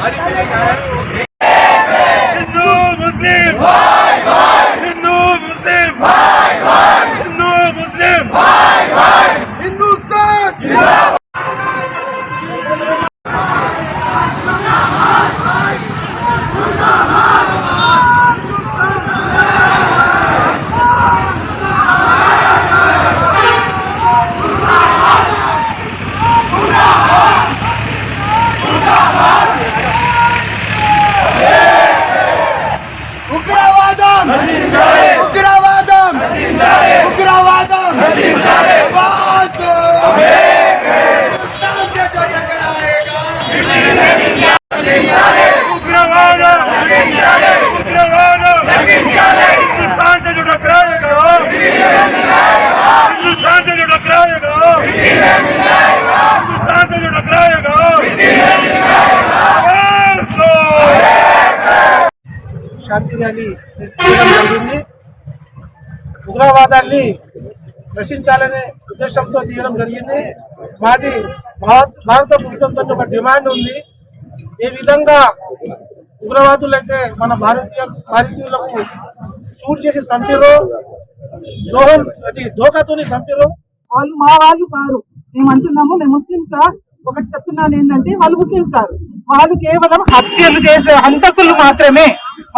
हमारी వివాదాన్ని రక్షించాలనే ఉద్దేశంతో తీయడం జరిగింది. మాది భారత భారత ప్రభుత్వంతో ఒక డిమాండ్ ఉంది. ఏ విధంగా ఉగ్రవాదులైతే మన భారతీయ భారతీయులకు షూట్ చేసి చంపారో ద్రోహం అది దోకాతోని చంపారో వాళ్ళు మా వాళ్ళు కాదు. మేము అంటున్నాము మేము ముస్లింస్ ఒకటి చెప్తున్నాను ఏంటంటే వాళ్ళు ముస్లింస్ కాదు. వాళ్ళు కేవలం హత్యలు చేసే హంతకులు మాత్రమే.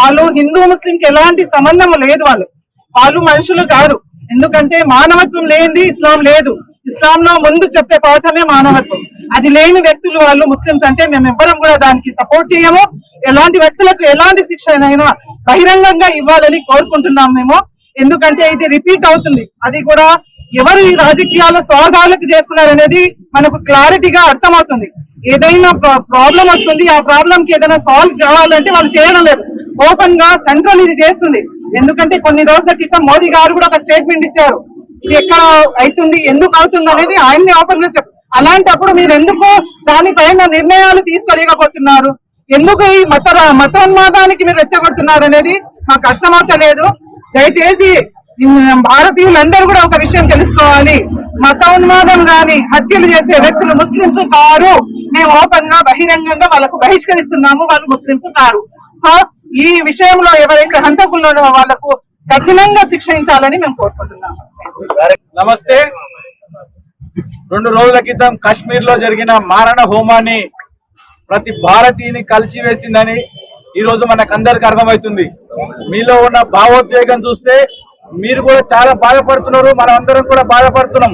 వాళ్ళు హిందూ ముస్లింకి ఎలాంటి సంబంధం లేదు వాళ్ళు. వాళ్ళు మనుషులు కాదు. ఎందుకంటే మానవత్వం లేనిది ఇస్లాం లేదు. ఇస్లాం లో ముందు చెప్పే పాఠమే మానవత్వం. అది లేని వ్యక్తులు వాళ్ళు ముస్లిమ్స్ అంటే మేము ఎవ్వరం కూడా దానికి సపోర్ట్ చేయము. ఎలాంటి వ్యక్తులకు ఎలాంటి శిక్ష అయినా బహిరంగంగా ఇవ్వాలని కోరుకుంటున్నాం మేము. ఎందుకంటే ఇది రిపీట్ అవుతుంది. అది కూడా ఎవరు ఈ రాజకీయాల స్వార్థాలకు చేస్తున్నారు అనేది మనకు క్లారిటీగా అర్థమవుతుంది. ఏదైనా ప్రాబ్లం వస్తుంది. ఆ ప్రాబ్లం కి ఏదైనా సాల్వ్ కావాలంటే వాళ్ళు చేయడం లేదు. ఓపెన్గా సెంట్రల్ ఇది చేస్తుంది. ఎందుకంటే కొన్ని రోజుల క్రితం మోదీ గారు కూడా ఒక స్టేట్మెంట్ ఇచ్చారు. ఇది ఎక్కడ అవుతుంది ఎందుకు అవుతుంది అనేది ఆయన్ని ఓపెన్గా చెప్ అలాంటప్పుడు మీరు ఎందుకు దానిపైన నిర్ణయాలు తీసుకోలేకపోతున్నారు? ఎందుకు ఈ మత మతోన్మాదానికి మీరు రెచ్చగొడుతున్నారు అనేది మాకు అర్థమవుతలేదు దయచేసి భారతీయులందరూ కూడా ఒక విషయం తెలుసుకోవాలి. మత ఉన్మాదం గాని హత్యలు చేసే వ్యక్తులు ముస్లింస్ కారు. మేము ఓపెన్గా బహిరంగంగా వాళ్ళకు బహిష్కరిస్తున్నాము వాళ్ళు ముస్లింస్ కారు. సో ఈ విషయంలో ఎవరైతే హంతకుల్లో వాళ్ళకు వాళ్ళకు కఠినంగా శిక్షించాలని మేము కోరుకుంటున్నాము నమస్తే. రెండు రోజుల క్రితం కాశ్మీర్లో జరిగిన మారణ హోమాన్ని ప్రతి భారతీయుని కలిచివేసిందని ఈ రోజు మనకు అందరికి అర్థమవుతుంది. మీలో ఉన్న భావోద్వేగం చూస్తే మీరు కూడా చాలా బాధపడుతున్నారు మనం అందరం కూడా బాధపడుతున్నాం.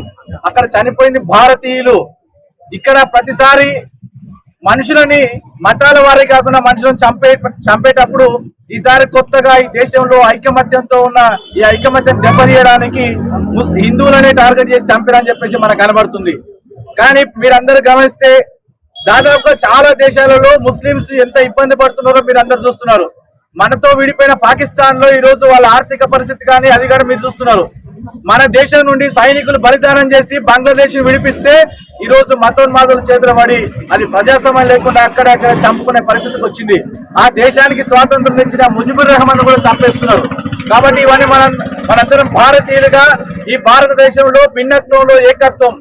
అక్కడ చనిపోయింది భారతీయులు ఇక్కడ ప్రతిసారి మనుషులని మతాల వారి కాకుండా మనుషులను చంపే చంపేటప్పుడు ఈసారి కొత్తగా ఈ దేశంలో ఐకమత్యంతో ఉన్న ఈ ఐకమత్యం దెబ్బతీయడానికి ముస్- హిందువులనే టార్గెట్ చేసి చంపారని చెప్పేసి మనకు కనబడుతుంది. కానీ మీరందరూ గమనిస్తే దాదాపుగా చాలా దేశాలలో ముస్లింస్ ఎంత ఇబ్బంది పడుతున్నారో మీరు అందరు చూస్తున్నారు. మనతో విడిపోయిన పాకిస్తాన్లో ఈ రోజు వాళ్ళ ఆర్థిక పరిస్థితి కానీ అది కానీ మీరు చూస్తున్నారు. మన దేశం నుండి సైనికులు బలిదానం చేసి బంగ్లాదేశ్ విడిపిస్తే ఈ రోజు మతోన్మాదుల చేతుల పడి అది ప్రజాస్వామ్యం లేకుండా అక్కడక్కడ చంపుకునే పరిస్థితికి వచ్చింది. ఆ దేశానికి స్వాతంత్రం తెచ్చిన ముజిబుర్ రెహమాన్ కూడా చంపేస్తున్నారు. కాబట్టి ఇవన్నీ మనం మనందరం భారతీయులుగా ఈ భారతదేశంలో భిన్నత్వంలో ఏకత్వం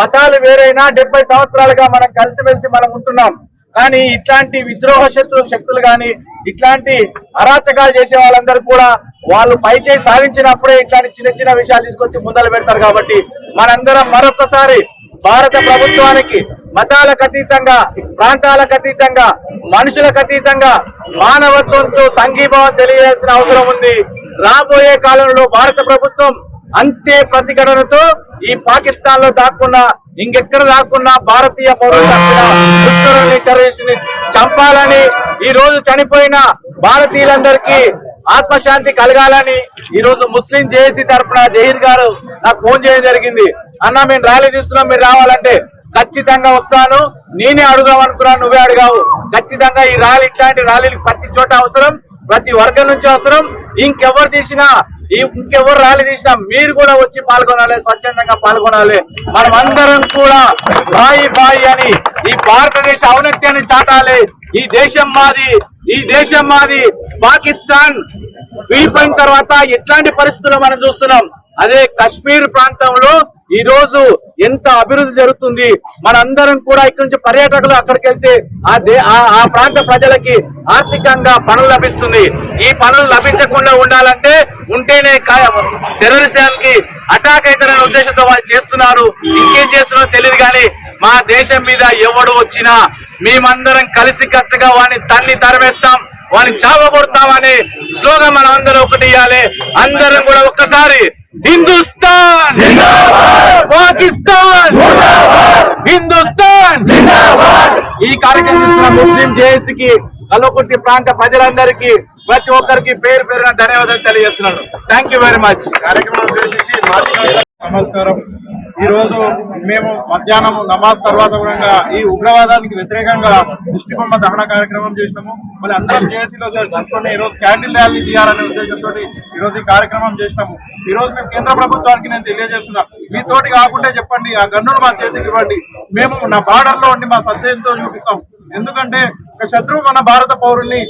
మతాలు వేరైనా డెబ్బై సంవత్సరాలుగా మనం కలిసిమెలిసి మనం ఉంటున్నాం. కానీ ఇట్లాంటి విద్రోహ శత్రు శక్తులు కానీ ఇట్లాంటి అరాచకాలు చేసే వాళ్ళందరూ కూడా వాళ్ళు పైచేయి సాధించినప్పుడే ఇట్లాంటి చిన్న చిన్న విషయాలు తీసుకొచ్చి ముందలు పెడతారు కాబట్టి మనందరం మరొకసారి భారత ప్రభుత్వానికి మతాలకు అతీతంగా ప్రాంతాలకు అతీతంగా మనుషులకు అతీతంగా మానవత్వంతో సంఘీభావం తెలియాల్సిన అవసరం ఉంది. రాబోయే కాలంలో భారత ప్రభుత్వం అంతే ప్రతిఘటనతో ఈ పాకిస్తాన్లో దాక్కున్నా ఇంకెక్కడ దాక్కున్నా భారతీయ పౌరులు టెర్రరిస్ట్ని చంపాలని ఈ రోజు చనిపోయిన భారతీయులందరికీ ఆత్మశాంతి కలగాలని ఈ రోజు ముస్లిం జేఏసీ తరఫున జహీర్ గారు నాకు ఫోన్ చేయడం జరిగింది. అన్న మేము ర్యాలీ చూస్తున్నాం మీరు రావాలంటే ఖచ్చితంగా వస్తాను. నేనే అడుగుదాం అనుకున్నాను నువ్వే అడిగావు. ఖచ్చితంగా ఈ ర్యాలీ ఇట్లాంటి ర్యాలీలు ప్రతి చోట అవసరం ప్రతి వర్గం నుంచి అవసరం. ఇంకెవరు తీసినా ఇంకెవరు ర్యాలీ తీసినా మీరు కూడా వచ్చి పాల్గొనాలి స్వచ్ఛందంగా పాల్గొనాలి. మనం అందరం కూడా బాయి బాయి అని ఈ భారతదేశ ఔన్నత్యాన్ని చాటాలి. ఈ దేశం మాది ఈ దేశం మాది. పాకిస్తాన్ విడిపోయిన తర్వాత ఎట్లాంటి పరిస్థితులు మనం చూస్తున్నాం? అదే కశ్మీర్ ప్రాంతంలో ఈ రోజు ఎంత అభివృద్ధి జరుగుతుంది? మనందరం కూడా ఇక్కడ నుంచి పర్యాటకులు అక్కడికి వెళ్తే ఆ దే ఆ- ఆ ప్రాంత ప్రజలకి ఆర్థికంగా పనులు లభిస్తుంది. ఈ పనులు లభించకుండా ఉండాలంటే ఉంటేనే టెర్రరిజానికి అటాక్ అవుతారనే ఉద్దేశంతో వాళ్ళు చేస్తున్నారు. ఇంకేం చేస్తున్నారో తెలియదు కానీ మా దేశం మీద ఎవడు వచ్చినా మేమందరం కలిసి కట్టుగా వాడిని తన్ని తరవేస్తాం వాడిని చావగొడతామని స్లోగా మనం అందరం ఒకటి ఇవ్వాలి అందరం కూడా ఒక్కసారి హిందుస్థాన్! పాకిస్తాన్! హిందుస్థాన్! ఈ కార్యక్రమం తీసుకున్న ముస్లిం జేఏసీకి కల్వకుర్తి ప్రాంత ప్రజలందరికీ ప్రతి ఒక్కరికి పేరు పేరున ధన్యవాదాలు తెలియజేస్తున్నాను. థ్యాంక్ యూ వెరీ మచ్ కార్యక్రమం ఉద్దేశించి నమస్కారం. ఈ రోజు మేము మధ్యాహ్నం నమాజ్ తర్వాత కూడా ఈ ఉగ్రవాదానికి వ్యతిరేకంగా దృష్టిబొమ్మ దహన కార్యక్రమం చేసినాము. మళ్ళీ అందరం జేఏసీలో చేసుకుని ఈ రోజు క్యాండిల్ ర్యాలీ తీయాలనే ఉద్దేశంతో ఈ రోజు ఈ కార్యక్రమం చేసినాము. ఈ రోజు మేము కేంద్ర ప్రభుత్వానికి నేను తెలియజేస్తున్నా. మీతోటి కాకుండా చెప్పండి ఆ గన్నును మా చేతికి ఇవ్వండి. మేము నా బార్డర్లో ఉండి మా సత్యంతో చూపిస్తాం. ఎందుకంటే ఒక శత్రువు మన భారత పౌరుల్ని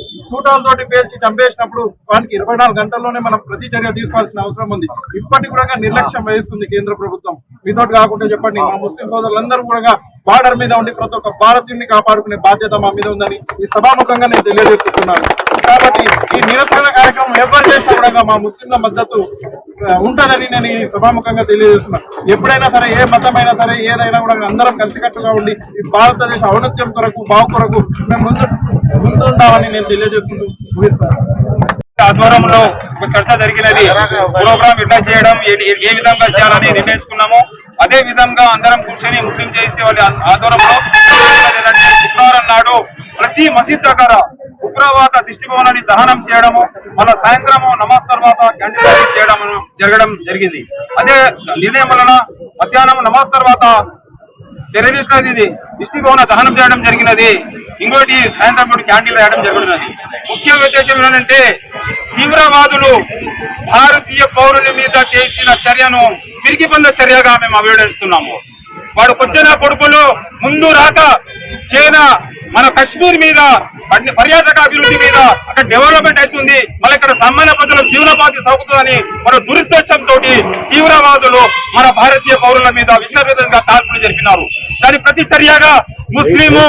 తోటి పేర్చి చంపేసినప్పుడు వాటికి ఇరవై నాలుగు గంటల్లోనే మనం ప్రతి చర్య తీసుకోవాల్సిన అవసరం ఉంది. ఇప్పటికి కూడా నిర్లక్ష్యం వహిస్తుంది కేంద్ర ప్రభుత్వం. మీతోటి కాకుండా చెప్పండి మా ముస్లిం సోదరులందరూ కూడా బార్డర్ మీద ఉండి ప్రతి ఒక్క భారతీయుని కాపాడుకునే బాధ్యత మా మీద ఉందని ఈ సభాముఖంగా నేను తెలియజేస్తున్నాను. కాబట్టి ఈ నిరసన కార్యక్రమం ఎవరు చేసినా కూడా మా ముస్లింల మద్దతు ఉంటుందని నేను ఈ సభాముఖంగా తెలియజేస్తున్నాను. ఎప్పుడైనా సరే ఏ మతమైనా సరే ఏదైనా కూడా అందరం కలిసికట్టుగా ఉండి ఈ భారతదేశ ఔన్నత్యం కొరకు బావు కొరకు మేము ముందు ముందుంటామని నేను తెలియజేసుకుంటూ ముగిస్తాను ఆధ్వర్యంలో ఒక చర్చ జరిగినది. ప్రోగ్రామ్ ఎట్లా చేయడం ఏ- ఏ- విధంగా చేయాలని నిర్ణయించుకున్నాము. అదే విధంగా అందరం కూర్చొని ముస్లిం చేసే వాళ్ళ ఆధ్వర్యంలో శుక్రవారం నాడు ప్రతి మసీద్ దగ్గర ఉగ్రవాద దిష్టి భవనాన్ని దహనం చేయడము మళ్ళా సాయంత్రము నమాజ్ తర్వాత క్యాండిల్ చేయడం జరగడం జరిగింది. అదే నిర్ణయం వలన మధ్యాహ్నం నమాజ్ తర్వాత టెర్రరిస్ట్ ఇది. దిష్టి భవన దహనం చేయడం జరిగినది. ఇంకోటి సాయంత్రం పూట క్యాంటీన్ రాయడం జరుగుతున్నది. ముఖ్య ఉద్దేశం ఏంటంటే తీవ్రవాదులు భారతీయ పౌరుల మీద చేసిన చర్యను పిరికిపంద చర్యగా మేము అభివర్ణిస్తున్నాము. వాడు వచ్చిన కొడుకులు ముందు రాక చైనా మన కశ్మీర్ మీద పర్యాటక అభివృద్ధి మీద అక్కడ డెవలప్మెంట్ అవుతుంది. మళ్ళీ ఇక్కడ సామాన్య ప్రజల జీవనోపాధి సాగుతుందని మన దురుద్దేశంతో తీవ్రవాదులు మన భారతీయ పౌరుల మీద విశ్వవిధంగా కాల్పులు జరిపినారు. దాని ప్రతి చర్యగా ముస్లిము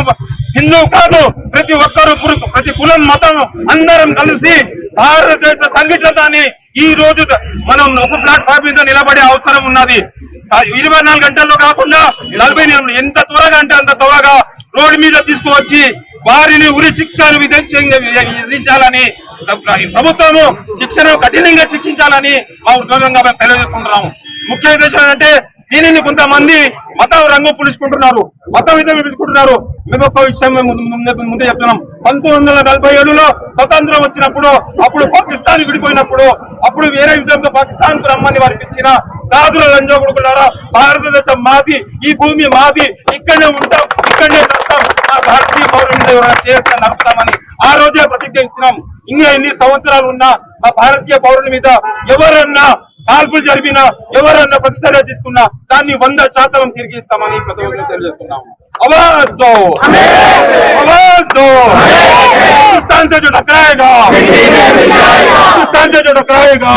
హిందూ కాదు ప్రతి ఒక్కరు ప్రతి కులం మతం అందరం కలిసి భారతదేశ సంఘటనని ఈ రోజు మనం ఒక ప్లాట్ఫామ్ మీద నిలబడే అవసరం ఉన్నది. ఇరవై నాలుగు గంటల్లో కాకుండా నలభై ఎంత త్వరగా అంటే అంత త్వరగా రోడ్డు మీద తీసుకువచ్చి వారిని ఉరి శిక్షను విధించాలని ప్రభుత్వము శిక్షను కఠినంగా శిక్షించాలని మా ఉద్యోగంగా మేము తెలియజేస్తున్నాము. ముఖ్య ఉద్దేశం ఏంటంటే దీనిని కొంతమంది మతం రంగు పులుచుకుంటున్నారు. మతం విధం పిలుచుకుంటున్నారు. మేము ఒక విషయం ముందు- ముందే చెప్తున్నాం. పంతొమ్మిది వందల నలభై ఏడులో స్వతంత్రం వచ్చినప్పుడు అప్పుడు పాకిస్తాన్ విడిపోయినప్పుడు అప్పుడు వేరే విధంగా పాకిస్తాన్కు రమ్మని వారు పిలిచిన రాజుల లంజోగుడుకున్నారా భారతదేశం మాది ఈ భూమి మాది ఇక్కడనే ఉంటాం ఇక్కడనే భారతీయ పౌరుల మీద ఎవరైనా చేస్తే నడుపుతామని ఆ రోజే ప్రతిజ్ఞ ఇచ్చినాం ఇంకా ఎన్ని సంవత్సరాలు ఉన్నా ఆ భారతీయ పౌరుల మీద ఎవరన్నా కాల్పులు జరిపినా ఎవరన్నా ప్రతిచర్య తీసుకున్నా దాన్ని వంద శాతం తిరిగి ఇస్తామని ప్రతి ఒక్కరు తెలియజేస్తున్నాము आवाज दो आवाज दो हिंदुस्तान से जो टकराएगा हिंदुस्तान से जो टकराएगा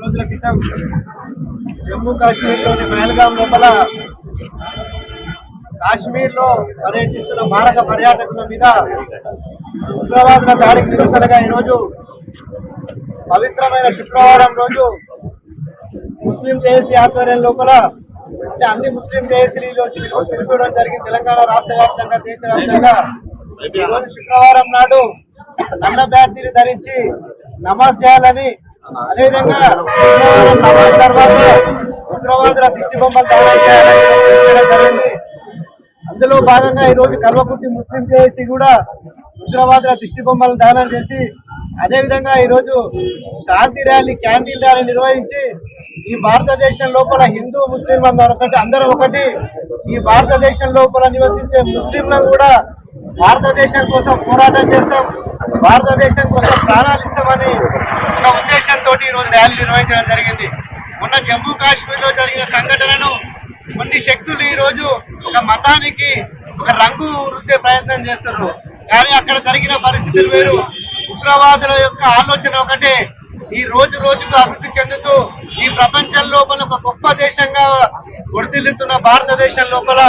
రోజుల క్రితం జమ్మూ కాశ్మీర్లోని పహల్గాం లోపల కాశ్మీర్లో పర్యటిస్తున్న భారత పర్యాటకుల మీద ఉగ్రవాదుల దాడికి నిరసనగా ఈరోజు పవిత్రమైన శుక్రవారం రోజు ముస్లిం జేఏసీ ఆధ్వర్యం లోపల అంటే అన్ని ముస్లిం జేఏసీలో పిలుపుకోవడం జరిగింది. తెలంగాణ రాష్ట్ర వ్యాప్తంగా దేశవ్యాప్తంగా ఈరోజు శుక్రవారం నాడు నల్ల బ్యాటరీని ధరించి నమాజ్ చేయాలని అదేవిధంగా నమాజ్ తర్వాత ఉగ్రవాదుల దిష్టి బొమ్మలు చేయాలని అందులో భాగంగా ఈరోజు రోజు కల్వకుర్తి ముస్లిం జేఏసీ కూడా ఉగ్రవాదుల దిష్టి బొమ్మలను దానం చేసి అదేవిధంగా ఈరోజు శాంతి ర్యాలీ క్యాండిల్ ర్యాలీ నిర్వహించి ఈ భారతదేశం లోపల హిందూ ముస్లిం అందరూ ఒకటి అందరం ఒకటి ఈ భారతదేశం లోపల నివసించే ముస్లింలను కూడా భారతదేశం కోసం పోరాటం చేస్తాం భారతదేశం కోసం ప్రాణాలు ఇస్తామని ఒక ఉద్దేశంతో ఈ రోజు ర్యాలీ నిర్వహించడం జరిగింది. మొన్న జమ్మూ కాశ్మీర్లో జరిగిన సంఘటనను కొన్ని శక్తులు ఈ రోజు ఒక మతానికి ఒక రంగు రుద్దే ప్రయత్నం చేస్తున్నారు కానీ అక్కడ జరిగిన పరిస్థితులు వేరు. ఉగ్రవాదుల యొక్క ఆలోచన ఒకటే. ఈ రోజు రోజుకు అభివృద్ధి చెందుతూ ఈ ప్రపంచం లోపల ఒక గొప్ప దేశంగా గుర్తిల్లుతున్న భారతదేశం లోపల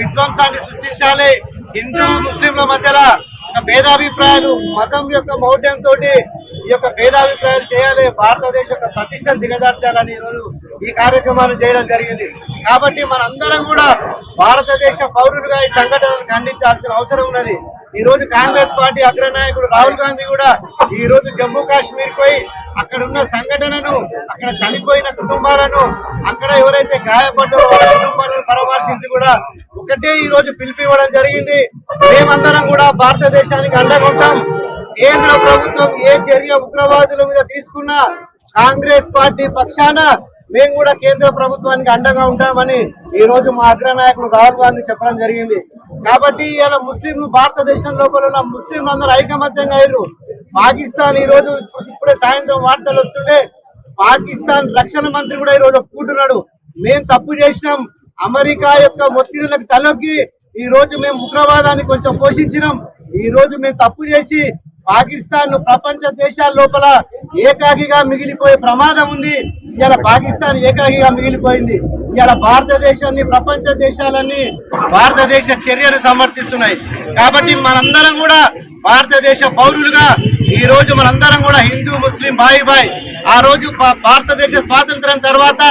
విధ్వంసాన్ని సృష్టించాలి. హిందూ ముస్లింల మధ్యలో ఒక భేదాభిప్రాయాలు మతం యొక్క మౌఢ్యంతో ఈ యొక్క భేదాభిప్రాయాలు చేయాలి. భారతదేశ యొక్క ప్రతిష్టను దిగజార్చాలని ఈరోజు ఈ కార్యక్రమాలు చేయడం జరిగింది. కాబట్టి మనందరం కూడా భారతదేశ పౌరులుగా ఈ సంఘటనను ఖండించాల్సిన అవసరం ఉన్నది. ఈ రోజు కాంగ్రెస్ పార్టీ అగ్రనాయకుడు రాహుల్ గాంధీ కూడా ఈ రోజు జమ్మూ కాశ్మీర్ పోయి అక్కడ ఉన్న సంఘటనను అక్కడ చనిపోయిన కుటుంబాలను అక్కడ ఎవరైతే గాయపడ్డారో వాళ్ళ కుటుంబాలను పరామర్శించి కూడా ఒకటే ఈ రోజు పిలిపివ్వడం జరిగింది. మేమందరం కూడా భారతదేశానికి అండగా కేంద్ర ప్రభుత్వం ఏ చర్య ఉగ్రవాదుల మీద తీసుకున్నా కాంగ్రెస్ పార్టీ పక్షాన మేము కూడా కేంద్ర ప్రభుత్వానికి అండగా ఉంటామని ఈ రోజు మా అగ్రనాయకుడు రాహుల్ గాంధీ చెప్పడం జరిగింది. కాబట్టి ఇవాళ ముస్లింలు భారతదేశం లోపల ఉన్న ముస్లింలు అందరూ ఐకమత్యంగా అయ్యారు పాకిస్తాన్ ఈ రోజు ఇప్పుడే సాయంత్రం వార్తలు వస్తుండే పాకిస్తాన్ రక్షణ మంత్రి కూడా ఈ రోజు ఒప్పుకుంటున్నాడు. మేము తప్పు చేసినాం. అమెరికా యొక్క ఒత్తిడులకు తలొక్కి ఈ రోజు మేము ఉగ్రవాదాన్ని కొంచెం పోషించినాం. ఈ రోజు మేము తప్పు చేసి పాకిస్తాన్ ప్రపంచ దేశాల లోపల ఏకాకిగా మిగిలిపోయే ప్రమాదం ఉంది. ఇవాళ పాకిస్తాన్ ఏకాకిగా మిగిలిపోయింది. ఇవాళ భారతదేశాన్ని ప్రపంచ దేశాలన్నీ భారతదేశ చర్యను సమర్థిస్తున్నాయి. కాబట్టి మనందరం కూడా భారతదేశ పౌరులుగా ఈ రోజు మనందరం కూడా హిందూ ముస్లిం బాయి బాయ్ ఆ రోజు భారతదేశ స్వాతంత్రం తర్వాత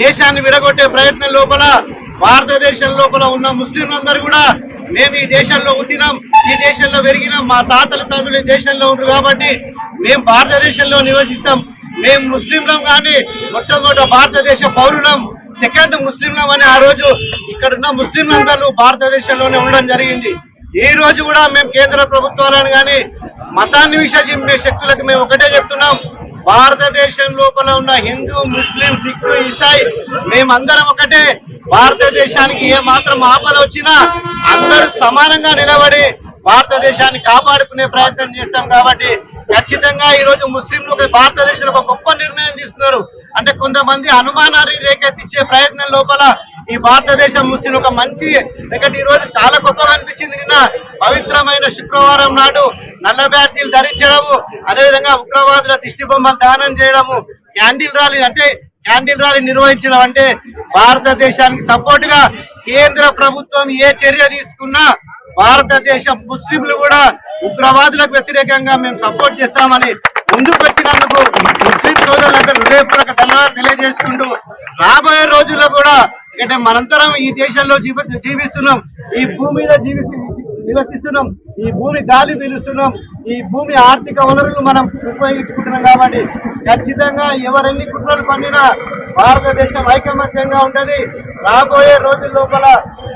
దేశాన్ని విడగొట్టే ప్రయత్నం లోపల భారతదేశం లోపల ఉన్న ముస్లింలందరూ కూడా మేము ఈ దేశంలో పుట్టినాం ఈ దేశంలో పెరిగిన మా తాతల తండ్రులు ఈ దేశంలో ఉండరు కాబట్టి మేము భారతదేశంలో నివసిస్తాం. మేము ముస్లింలం కానీ మొట్టమొదట భారతదేశ పౌరులం సెకండ్ ముస్లింలం అని ఆ రోజు ఇక్కడ ఉన్న ముస్లింలందరూ భారతదేశంలోనే ఉండడం జరిగింది. ఈ రోజు కూడా మేము కేంద్ర ప్రభుత్వాలను కానీ మతాన్ని విసర్జించే శక్తులకు మేము ఒకటే చెప్తున్నాం. భారతదేశం లోపల ఉన్న హిందూ ముస్లిం సిక్కు ఇసాయి మేమందరం ఒకటే. భారతదేశానికి ఏ మాత్రం ఆపద వచ్చినా అందరూ సమానంగా నిలబడి భారతదేశాన్ని కాపాడుకునే ప్రయత్నం చేస్తాం కాబట్టి ఖచ్చితంగా ఈ రోజు ముస్లింలు భారతదేశం భారతదేశంలో ఒక గొప్ప నిర్ణయం తీసుకున్నారు. అంటే కొంతమంది అనుమానాన్ని రేకెత్తించే ప్రయత్నం లోపల ఈ భారతదేశం ముస్లిం ఒక మంచి ఎందుకంటే ఈ రోజు చాలా గొప్పగా అనిపించింది నిన్న. పవిత్రమైన శుక్రవారం నాడు నల్ల బ్యాచీలు ధరించడము అదేవిధంగా ఉగ్రవాదుల దిష్టి బొమ్మలు దానం చేయడము క్యాండిల్ ర్యాలీ అంటే క్యాండిల్ ర్యాలీ నిర్వహించడం అంటే భారతదేశానికి సపోర్ట్గా కేంద్ర ప్రభుత్వం ఏ చర్య తీసుకున్నా భారతదేశ ముస్లింలు కూడా ఉగ్రవాదులకు వ్యతిరేకంగా మేము సపోర్ట్ చేస్తామని ముందుకు వచ్చినందుకు ముస్లిం సోదరులందరూ హృదయపూర్వక ధన్యవాదాలు తెలియజేసుకుంటూ రాబోయే రోజుల్లో కూడా అంటే మనంతరం ఈ దేశంలో జీవ జీవిస్తున్నాం. ఈ భూమి మీద జీవి నివసిస్తున్నాం. ఈ భూమి గాలి పీలుస్తున్నాం. ఈ భూమి ఆర్థిక వనరులు మనం ఉపయోగించుకుంటున్నాం కాబట్టి ఖచ్చితంగా ఎవరెన్ని కుట్రలు పండినా భారతదేశం ఐకమత్యంగా ఉంటుంది రాబోయే రోజుల లోపల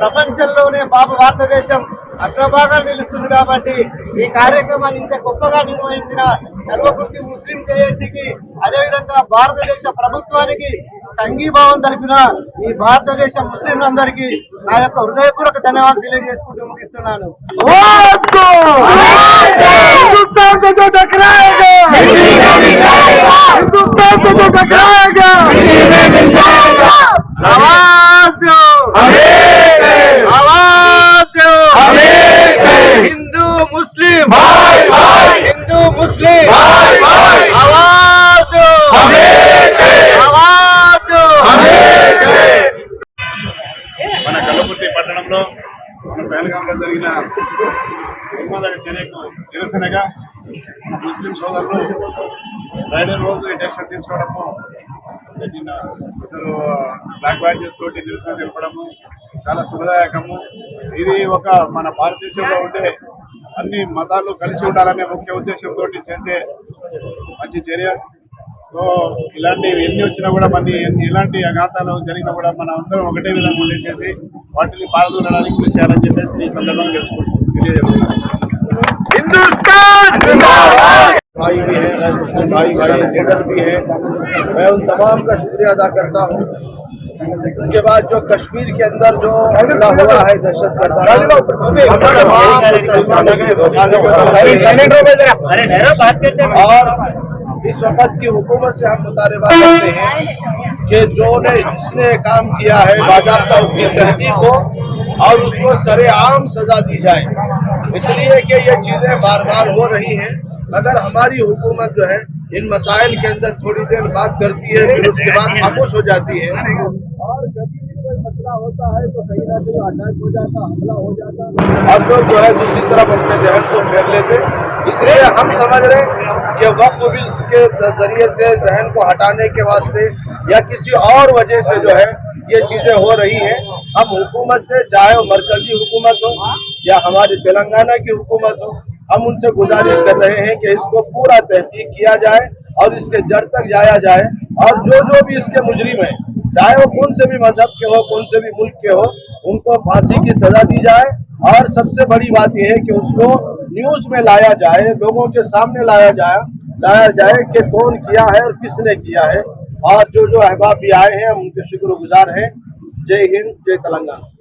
ప్రపంచంలోనే పాప భారతదేశం అగ్రభాగాలు నిలుస్తుంది కాబట్టి ఈ కార్యక్రమాన్ని ఇంత గొప్పగా నిర్వహించిన కల్వకుర్తి ముస్లిం జేఏసీకి అదేవిధంగా భారతదేశ ప్రభుత్వానికి సంఘీభావం తెలిపిన ఈ భారతదేశ ముస్లింలందరికీ నా యొక్క హృదయపూర్వక ధన్యవాదాలు తెలియజేసుకుంటూ ముగిస్తున్నాను हिंदुस्तान से जो टकराएगा हिंदुस्तान से जो टकराएगा आवाज दो आवाज పట్టణంలో మన పేలగాంలో జరిగిన ఉన్మాదక చర్యకు నిరసనగా ముస్లిం సోదరులు రైడర్ రోజు ఇండక్షన్ తీసుకోవడము నిన్న ఇద్దరు బ్లాక్ బ్యాడ్జెస్ తోటి నిరసన తెలపడము చాలా శుభదాయకము. ఇది ఒక మన భారతదేశంలో ఉండే అన్ని మతాలు కలిసి ఉండాలనే ముఖ్య ఉద్దేశంతో చేసే మంచి చర్య. సో ఇలాంటివి ఎన్ని వచ్చినా కూడా మన ఎలాంటి అఘాతాలు జరిగినా కూడా మన అందరం ఒకటే విధంగా ఉండేసేసి వాటిని పాల్గొనడానికి కృషి చేయాలని చెప్పేసి ఈ సందర్భంగా తెలుసుకుంటున్నాం తెలియజేస్తున్నాను हिंदुस्तान भाई भी हैं गैर मुस्लिम भाई भाई लीडर भी हैं मैं उन तमाम का शुक्रिया अदा करता हूँ उसके बाद जो कश्मीर के अंदर जो हमला हुआ है दहशत और इस वक्त की हुकूमत से हम मुतालबा करते हैं कि जो ने जिसने काम किया है बाजाबता उसकी तहकीक हो और उसको सरेआम सजा दी जाए। इसलिए कि ये चीज़ें बार बार हो रही हैं अगर हमारी हुकूमत जो है इन मसाइल के अंदर थोड़ी देर बात करती है फिर उसके बाद खामोश हो जाती है। और कभी भी कोई मसला होता है तो कहीं ना कहीं अटैक हो जाता हमला हो जाता। अब लोग जो है दूसरी तरफ़ अपने जहन को फेर लेते इसलिए हम समझ रहे हैं कि वक्त बिल्स के ज़रिए से जहन को हटाने के वास्ते या किसी और वजह से जो है ये चीज़ें हो रही हैं। हम हुकूमत से चाहे वो मरकजी हुकूमत हो या हमारी तेलंगाना की हुकूमत हो, हम उनसे गुजारिश कर रहे हैं कि इसको पूरा तहकीक किया जाए और इसके जड़ तक जाया जाए और जो जो भी इसके मुजरिम हैं, चाहे वो कौन से भी मज़हब के हो, कौन से भी मुल्क के हो, उनको फांसी की सजा दी जाए। और सबसे बड़ी बात यह है कि उसको न्यूज़ में लाया जाए, लोगों के सामने लाया जाए लाया जाए कि कौन किया है और किसने किया है। और जो जो अहबाब भी आए हैं उनके शुक्रगुजार हैं। जय हिंद, जय तेलंगाना।